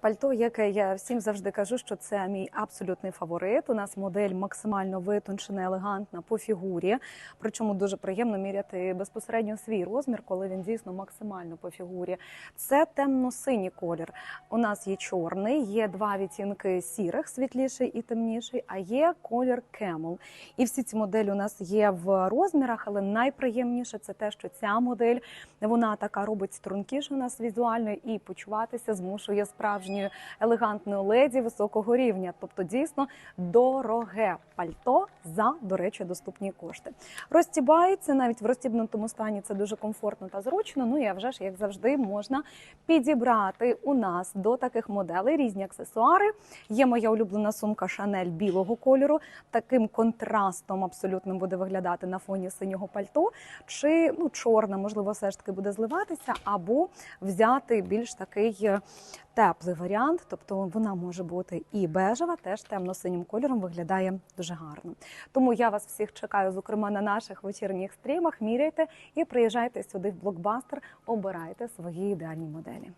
Пальто, яке я всім завжди кажу, що це мій абсолютний фаворит. У нас модель максимально витончена, елегантна по фігурі. Причому дуже приємно міряти безпосередньо свій розмір, коли він дійсно максимально по фігурі. Це темно-синій колір. У нас є чорний, є два відтінки сірих, світліший і темніший, а є колір кемел. І всі ці моделі у нас є в розмірах, але найприємніше це те, що ця модель вона така робить стрункіше у нас візуально і почуватися змушує справжньою елегантною леді високого рівня. Тобто, дійсно дороге пальто за, до речі, доступні кошти. Розтібай це навіть в розтібнутому стані це дуже комфортно та зручно. Ну і вже ж, як завжди, можна підібрати у нас до таких моделей різні аксесуари. Є моя улюблена сумка Шанель білого кольору. Таким контрастом абсолютним буде виглядати на фоні синього пальто. Чи ну чорна, можливо, все ж таки буде зливатися, або взяти більш такий е, теплий варіант. Тобто вона може бути і бежева, теж темно-синім кольором виглядає дуже гарно. Тому я вас всіх чекаю, зокрема на наших вечірніх стрімах. Міряйте і приїжджайте сюди в блокбастер, обирайте свої ідеальні моделі.